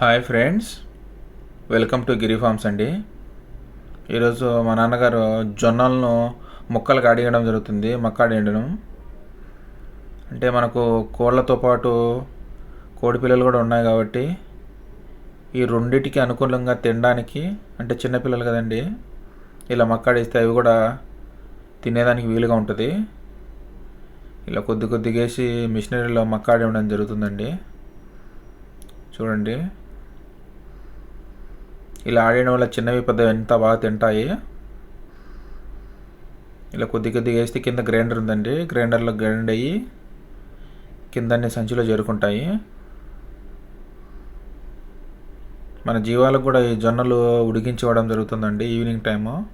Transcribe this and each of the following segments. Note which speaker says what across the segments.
Speaker 1: Hi friends welcome to Giri farms అండి. ఈరోజు మా నాన్నగారు జొన్నలను ముక్కలు కాడియడం జరుగుతుంది మక్కాడియడం అంటే మనకు కోళ్ళతో పాటు కోడి పిల్లలు కూడా ఉన్నాయి కాబట్టి ఈ రెండిటికి అనుకూలంగా తినడానికి అంటే చిన్నపిల్లలు కదండి ఇలా మక్కాడిస్తే అవి కూడా తినేదానికి వీలుగా ఉంటుంది. ఇలా కొద్ది కొద్దిగా వేసి మిషనరీలో మక్కాడి ఉండడం జరుగుతుందండి. చూడండి. ఇలా ఆడడం వల్ల చిన్నవి పెద్ద ఎంత బాగా తింటాయి? ఇలా కొద్ది కొద్దిగా వేస్తే కింద గ్రైండర్ ఉందండి. గ్రైండర్లో గ్రైండ్ అయ్యి కిందన్ని సంచిలో చేరుకుంటాయి. మన జీవాలకు కూడా ఈ జొన్నలు ఉడికించి ఇవ్వడం జరుగుతుందండి ఈవినింగ్ టైము.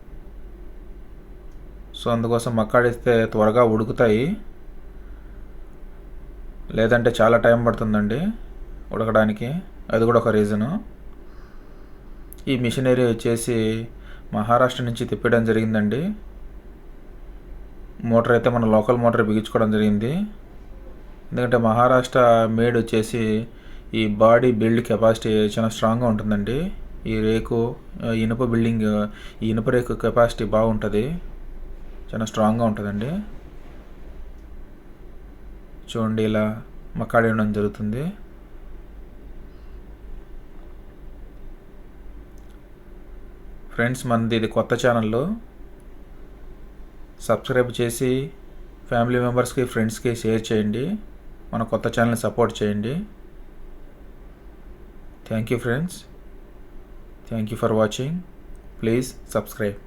Speaker 1: సో అందుకోసం మక్కాడిస్తే త్వరగా ఉడుకుతాయి. లేదంటే చాలా టైం పడుతుందండి ఉడకడానికి. అది కూడా ఒక రీజను. ఈ మిషనరీ వచ్చేసి మహారాష్ట్ర నుంచి తిప్పడం జరిగిందండి. మోటార్ అయితే మన లోకల్ మోటార్ బిగించుకోవడం జరిగింది. ఎందుకంటే మహారాష్ట్ర మేడ్ వచ్చేసి ఈ బాడీ బిల్డ్ కెపాసిటీ చాలా స్ట్రాంగ్గా ఉంటుందండి. ఈ రేకు ఇనుప బిల్డింగ్ ఈ ఇనుప రేకు కెపాసిటీ బాగుంటుంది. చాలా స్ట్రాంగ్గా ఉంటుందండి. చూడండి ఇలా మక్కాడి ఉండడం జరుగుతుంది. ఫ్రెండ్స్ మనది ఇది కొత్త ఛానల్లో సబ్స్క్రైబ్ చేసి ఫ్యామిలీ మెంబర్స్కి ఫ్రెండ్స్కి షేర్ చేయండి. మన కొత్త ఛానల్ని సపోర్ట్ చేయండి. Thank you friends. Thank you for watching. Please subscribe.